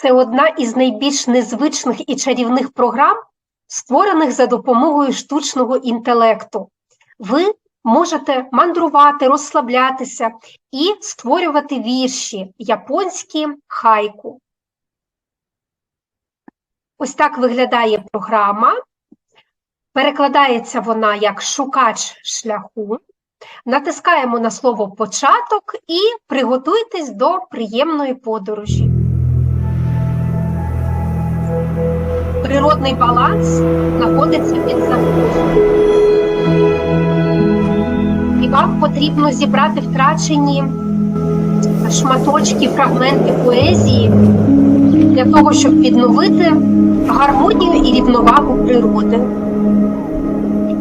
це одна із найбільш незвичних і чарівних програм, створених за допомогою штучного інтелекту. Ви можете мандрувати, розслаблятися і створювати вірші японські хайку. Ось так виглядає програма. Перекладається вона як шукач шляху. Натискаємо на слово початок і приготуйтесь до приємної подорожі. Природний баланс знаходиться під загрозою. І вам потрібно зібрати втрачені шматочки, фрагменти поезії для того, щоб відновити гармонію і рівновагу природи.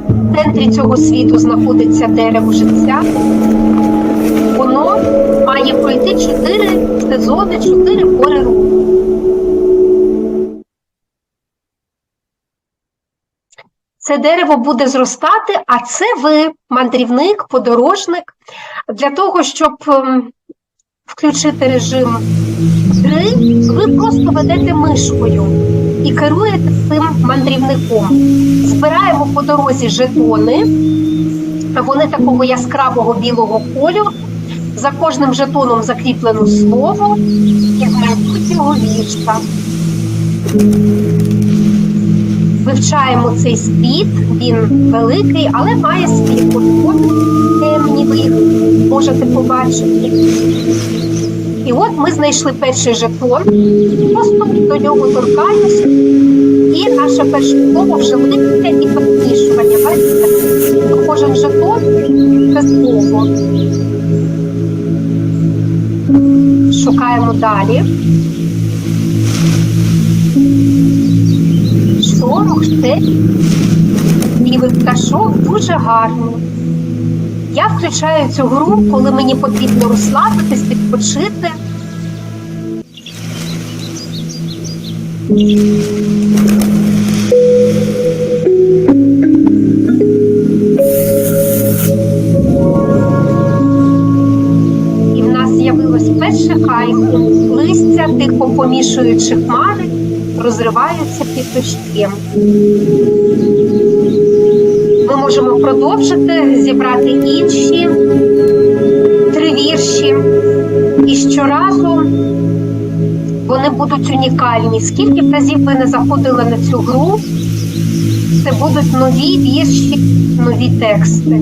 В центрі цього світу знаходиться дерево життя. Воно має пройти чотири сезони, чотири пори року. Це дерево буде зростати, а це ви, мандрівник, подорожник, для того, щоб ем, включити режим гри, ви просто ведете мишкою і керуєте цим мандрівником. Збираємо по дорозі жетони, вони такого яскравого білого кольору. За кожним жетоном закріплено слово із майбутнього вірша. Вивчаємо цей світ, він великий, але має свої подходи темні, ви можете побачити. І от ми знайшли перший жетон, просто до нього торкаємося, і наше перше слово вже липне і підмішування. Бачите? Кожен жетон це слово. Шукаємо далі. Ще білий пташок дуже гарний. Я включаю цю гру, коли мені потрібно розслабитись, відпочити. І в нас з'явилось перше хайку, листя, тихо помішуючи хмари, розриваються під. Ми можемо продовжити, зібрати інші три вірші. І щоразу вони будуть унікальні. Скільки б разів ви не заходили на цю гру, це будуть нові вірші, нові тексти.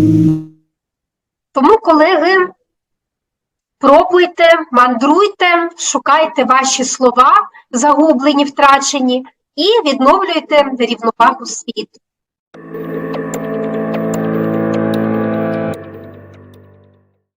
Тому, колеги, пробуйте, мандруйте, шукайте ваші слова, загублені, втрачені, і відновлюйте рівновагу світу.